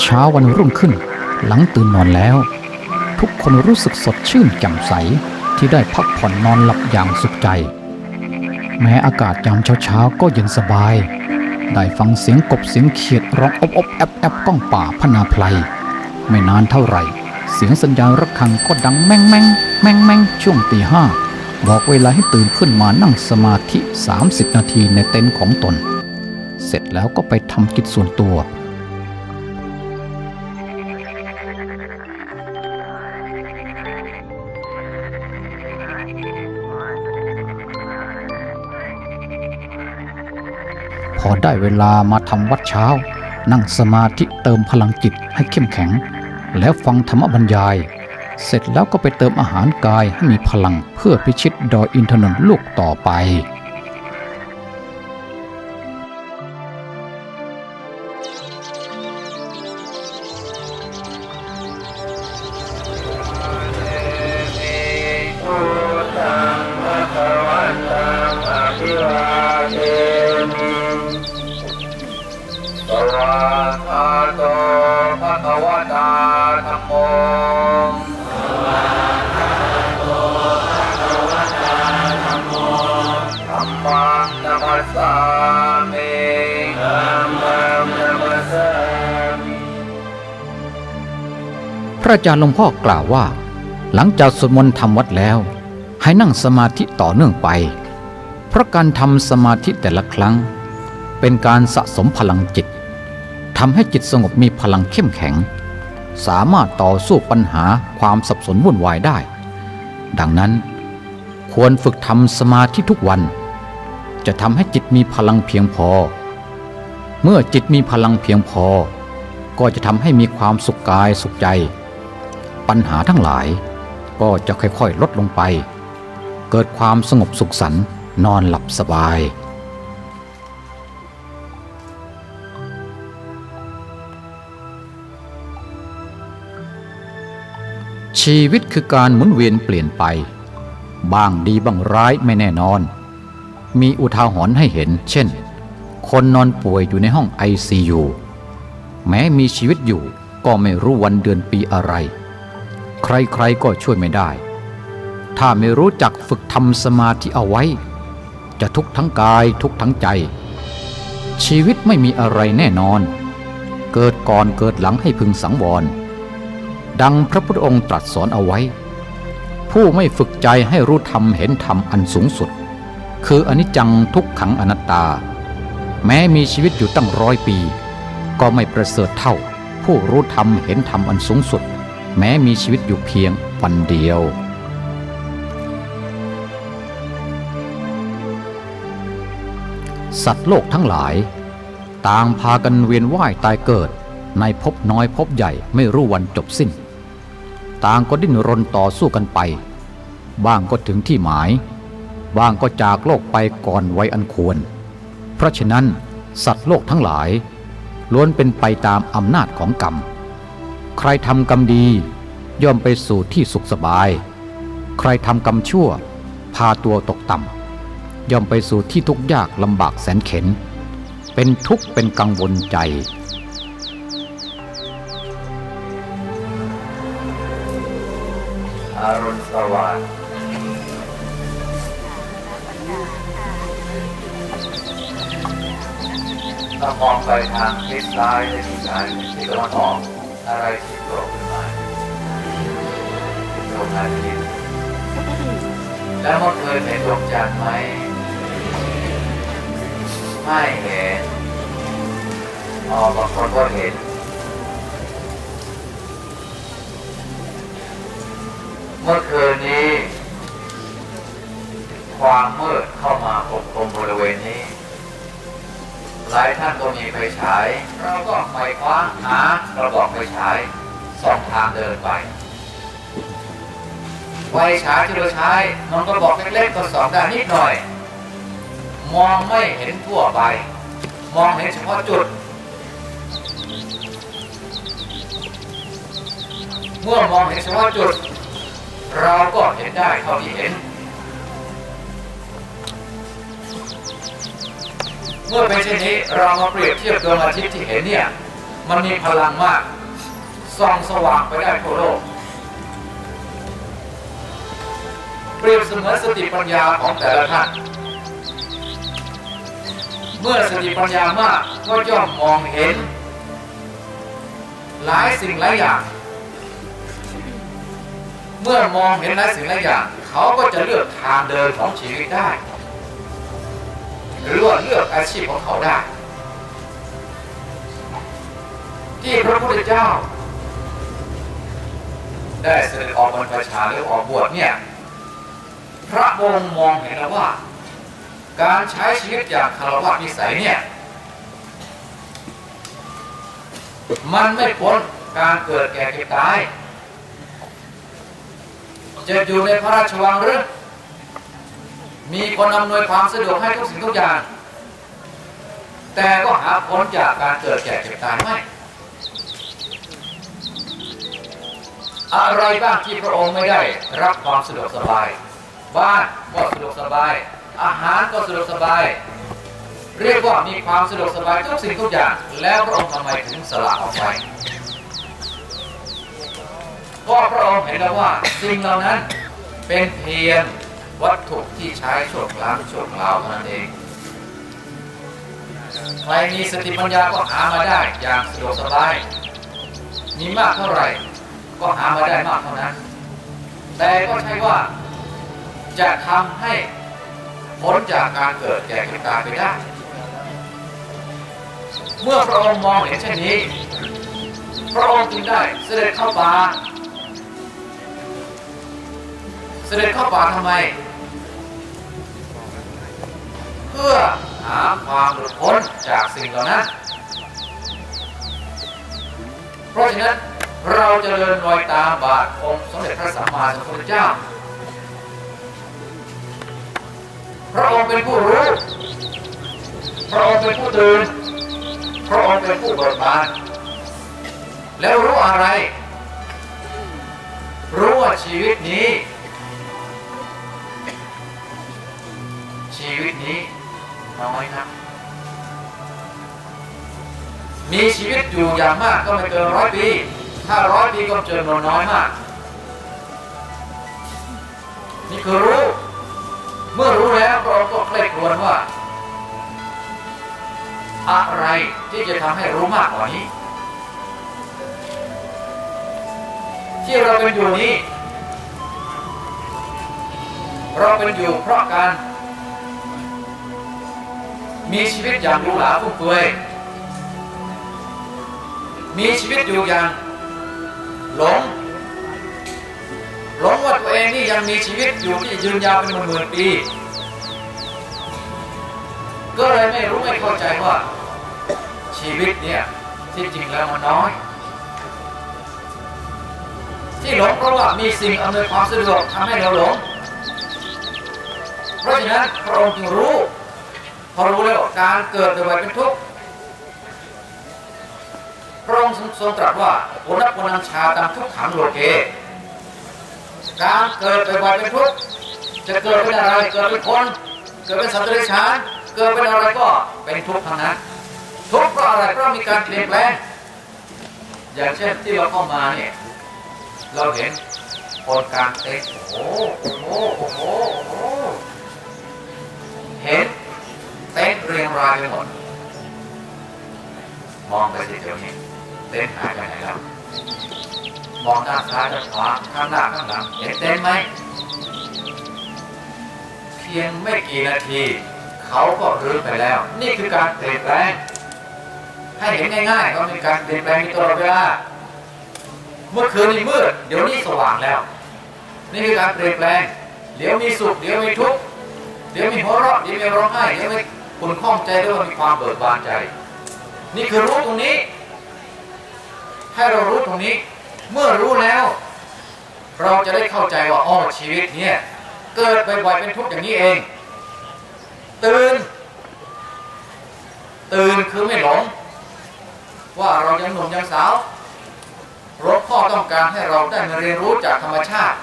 เช้าวันรุ่งขึ้น หลังตื่นนอนแล้ว ทุกคนรู้สึกสดชื่นแจ่มใสที่ได้พักผ่อนนอนหลับอย่างสุขใจ แม้อากาศยามเช้าๆก็เย็นสบาย ได้ฟังเสียงกบเสียงเขียดร้องอบอบแอบแอบก้องป่าพนาไพลไม่นานเท่าไหร่ เสียงสัญญาณระฆังก็ดังแม่งแม่งแม่งแม่งช่วงตีห้า บอกเวลาให้ตื่นขึ้นมานั่งสมาธิ 30 นาทีในเต็นท์ของตน เสร็จแล้วก็ไปทำกิจส่วนตัว พอได้เวลามาทำวัดเช้า นั่งสมาธิเติมพลังจิตให้เข้มแข็ง แล้วฟังธรรมบรรยาย เสร็จแล้วก็ไปเติมอาหารกายให้มีพลังเพื่อพิชิตดอยอินทนนท์ลูกต่อไป ระอาจารย์หลวงพ่อกล่าวว่า หลังจากสวดมนต์ทำวัดแล้ว ให้นั่งสมาธิต่อเนื่องไป เพราะการทำสมาธิแต่ละครั้ง เป็นการสะสมพลังจิตทำให้จิตสงบมีพลังเข้มแข็ง สามารถต่อสู้ปัญหาความสับสนวุ่นวายได้ ดังนั้น ควรฝึกทำสมาธิทุกวัน จะทำให้จิตมีพลังเพียงพอ เมื่อจิตมีพลังเพียงพอ ก็จะทำให้มีความสุขกายสุขใจ ปัญหาทั้งหลาย ก็จะค่อยๆ ลดลงไป เกิดความสงบสุขสันต์นอนหลับสบาย ชีวิตคือการหมุนเวียนเปลี่ยนไป บ้างดีบ้างร้ายไม่แน่นอน มีอุทาหรณ์ให้เห็น เช่น คนนอนป่วยอยู่ในห้อง ICU แม้มีชีวิตอยู่ก็ไม่รู้วันเดือนปีอะไร ใครๆก็ช่วยไม่ได้ ถ้าไม่รู้จักฝึกทำสมาธิเอาไว้ จะทุกข์ทั้งกายทุกข์ทั้งใจ ชีวิตไม่มีอะไรแน่นอน เกิดก่อนเกิดหลังให้พึงสังวร ดังพระพุทธองค์ตรัสสอนเอาไว้ ผู้ไม่ฝึกใจให้รู้ธรรมเห็นธรรมอันสูงสุด คืออนิจจังทุกขังอนัตตา แม้มีชีวิตอยู่ตั้งร้อยปี ก็ไม่ประเสริฐเท่า ผู้รู้ธรรมเห็นธรรมอันสูงสุด แม้มีชีวิตอยู่เพียงวันเดียว สัตว์โลกทั้งหลาย ต่างพากันเวียนว่ายตายเกิด ในภพน้อยภพใหญ่ไม่รู้วันจบสิ้น ต่างก็ดิ้นรนต่อสู้กันไป บ้างก็ถึงที่หมาย บ้างก็จากโลกไปก่อนไว้อันควร เพราะฉะนั้นสัตว์โลกทั้งหลายล้วนเป็นไปตามอำนาจของกรรม ใครทำกรรมดี ย่อมไปสู่ที่สุขสบาย ใครทำกรรมชั่ว พาตัวตกต่ำย่อมไปสู่ที่ทุกข์ยากลำบากแสนเข็น เป็นทุกข์เป็นกังวลใจอรุณสวัสดิ์ถ้ามองไปทางทิศซ้ายจะมีการทิศตะวันออก อะไรที่โผล่ขึ้นมาดวงอาทิตย์แล้วมันเคยเห็นดวงจันทร์ไหม ไม่เห็นอ๋อบางคนก็เห็น เมื่อคืนนี้ ความมืดเข้ามาปกคลุมบริเวณนี้ หลายท่านก็มีไฟฉาย เราก็ไปคว้าหากระบอกไฟฉายสองทางเดินไปไฟฉายที่เราใช้มันกระบอกเล็กๆก็สองด้านนิดหน่อย มองไม่เห็นทั่วไป มองเห็นเฉพาะจุด เมื่อมองเห็นเฉพาะจุด เราก็เห็นได้เท่าที่เห็น เมื่อเป็นเช่นนี้เรามาเปรียบเทียบดวงอาทิตย์ที่เห็นเนี่ย มันมีพลังมากส่องสว่างไปได้ทั่วโลก เปรียบเสมือนสติปัญญาของแต่ละท่าน เมื่อสติปัญญามากก็ย่อมมองเห็น หลายสิ่งหลายอย่าง เมื่อมองเห็นหลายสิ่งหลายอย่าง เขาก็จะเลือกทางเดินของชีวิตได้ หรือว่าเลือกอาชีพของเขาได้ ที่พระพุทธเจ้า ได้เสด็จออกบรรพชาหรือออกบวชเนี่ยพระองค์มองเห็นแล้วว่า การใช้ชีวิตอย่างคารวะนิสัยเนี่ยมันไม่พ้นการเกิดแก่เก็บตายจะอยู่ในพระราชวังหรือ มีคนอำนวยความสะดวกให้ทุกสิ่งทุกอย่าง แต่ก็หาพ้นจากการเกิดแก่เก็บตายไม่ อะไรบ้างที่พระองค์ไม่ได้รับความสะดวกสบาย บ้านก็สะดวกสบาย อาหารก็สะดวกสบาย เรียกว่ามีความสะดวกสบายทุกสิ่งทุกอย่าง แล้วพระองค์ทำไมถึงสละออกไปเพราะพระองค์เห็นแล้วว่าสิ่งเหล่านั้นเป็นเพียง วัตถุที่ใช้ชั่วครั้งชั่วคราวนั้นเองใครมีสติปัญญาก็หามาได้อย่างสะดวกสบาย มีมากเท่าไหร่ ก็หามาได้มากเท่านั้น แต่ก็ใช่ว่า จะทำให้พ้นจากการเกิดแก่เก็บตายไปได้ เมื่อพระองค์มองเห็นเช่นนี้ พระองค์จึงได้เสด็จเข้าป่าเสด็จเข้าป่าทำไม พื่อหาความหลุดพ้นจากสิ่งเหล่านั้น เพราะฉะนั้นเราจะเดินรอยตามบาทองค์สมเด็จพระสัมมาสัมพุทธเจ้า พระองค์เป็นผู้รู้ พระองค์เป็นผู้ตื่น พระองค์เป็นผู้เบิกบาน แล้วรู้อะไร รู้ว่าชีวิตนี้ ชีวิตนี้ น้อยนะมีชีวิตอยู่อย่างมากก็ไม่เกินร้อยปี ถ้าร้อยปีก็เจอนน้อยมาก นี่คือรู้ เมื่อรู้แล้วเราก็ใคร่ควญว่า อะไรที่จะทำให้รู้มากกว่านี้ ที่เราเป็นอยู่นี้ เราเป็นอยู่เพราะการ มีชีวิตอย่างหรูหราฟุ่มเฟือย มีชีวิตอยู่อย่างหลง หลงว่าตัวเองนี่ยังมีชีวิตอยู่ที่ยืนยาวเป็นหมื่นๆปี ก็เลยไม่รู้ไม่เข้าใจว่า ชีวิตเนี่ยที่จริงแล้วมันน้อย ที่หลงเพราะว่ามีสิ่งอำนวยความสะดวกทำให้เราหลง เพราะฉะนั้นพระองค์จึงรู้ พอรู้แล้วการเกิดโดเป็นทุกข์พระองค์ทรงตรัสว่าโอนักโอนังชาตามทุกขังโลเกการเกิดบ่อยๆเป็นทุกข์จะเกิดเป็นอะไรเกิดเป็นคนเกิดเป็นสัตว์เดรัจฉานเกิดเป็นอะไรก็เป็นทุกข์ทั้งนั้นทุกข์เพราะอะไรเพราะมีการเปลี่ยนแปลงอย่างเช่นที่เราเข้ามาเนี่ยเราเห็นคนกางเต็นโอ้โหโอ้โหโอ้โหเห็น เต็นท์เรียงรายไปหมดมองไปสิเดี๋ยวนี้เต็นท์หายไปไหนแล้วมองด้านซ้ายด้านขวาข้างหน้าข้างหลังเห็นเต็นท์ไหมเพียงไม่กี่นาที เขาก็รื้อไปแล้ว นี่คือการเปลี่ยนแปลงให้เห็นง่ายๆก็มีการเปลี่ยนแปลงตลอดเวลาเมื่อคืนนี้มืดเดี๋ยวนี้สว่างแล้ว นี่คือการเปลี่ยนแปลงเดี๋ยวมีสุขเดี๋ยวมีทุกข์เดี๋ยวมีหัวเราะเดี๋ยวมีร้องไห้เดี๋ยวมี คุณข้องใจด้วยว่ามีความเบิกบานใจ นี่คือรู้ตรงนี้ ให้เรารู้ตรงนี้ เมื่อรู้แล้ว เราจะได้เข้าใจว่าอ๋อชีวิตเนี่ยเกิดบ่อยๆเป็นทุกข์อย่างนี้เอง ตื่น ตื่นคือไม่หลง ว่าเรายังหนุ่มยังสาวหลวงพ่อต้องการให้เราได้มาเรียนรู้จากธรรมชาติ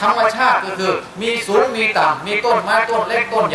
ธรรมชาติก็คือมีสูงมีต่ำมีต้นไม้ต้นเล็กต้นใหญ่